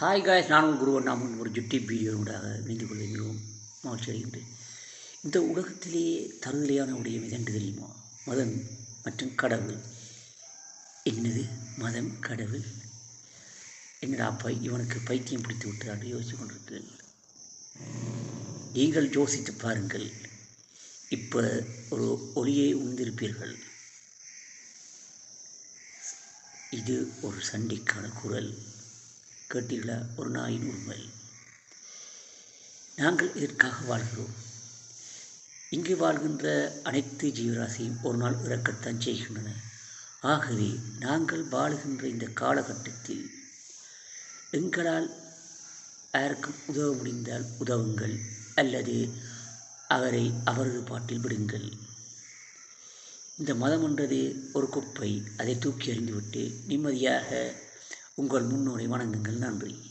Hi guys நான் உங்கள் குருவன் நாமன் ஒரு ஜுட்டி வீடியோடாக இணைந்து கொள்ள மிகவும் மகிழ்ச்சி அடைகின்றேன். இந்த உலகத்திலேயே தருதலையான உடைய எதென்று தெரியுமா? மதம் மற்றும் கடவுள். என்னது? மதம் கடவுள். என்னடா அப்பா இவனுக்கு பைத்தியம் பிடித்து விட்டதாக யோசித்து கொண்டிருக்கிறேன். நீங்கள் யோசித்து பாருங்கள். இப்போ ஒரு ஒளியை உந்திருப்பீர்கள். இது ஒரு சண்டைக்கான குரல். கேட்டீர்களா ஒரு நாயின் உண்மை. நாங்கள் இதற்காக வாழ்கிறோம்? இங்கு வாழ்கின்ற அனைத்து ஜீவராசியும் ஒரு நாள் இறக்கத்தான் செய்கின்றன. ஆகவே நாங்கள் வாழுகின்ற இந்த காலகட்டத்தில் எங்களால் யாருக்கும் உதவ முடிந்தால் உதவுங்கள் அல்லது அவரை அவரது பாட்டில் விடுங்கள். இந்த மதம் என்றது ஒரு குப்பை. அதை தூக்கி எறிந்துவிட்டு நிம்மதியாக உங்கள் முன்னோரை வணங்குங்கள். நன்றி.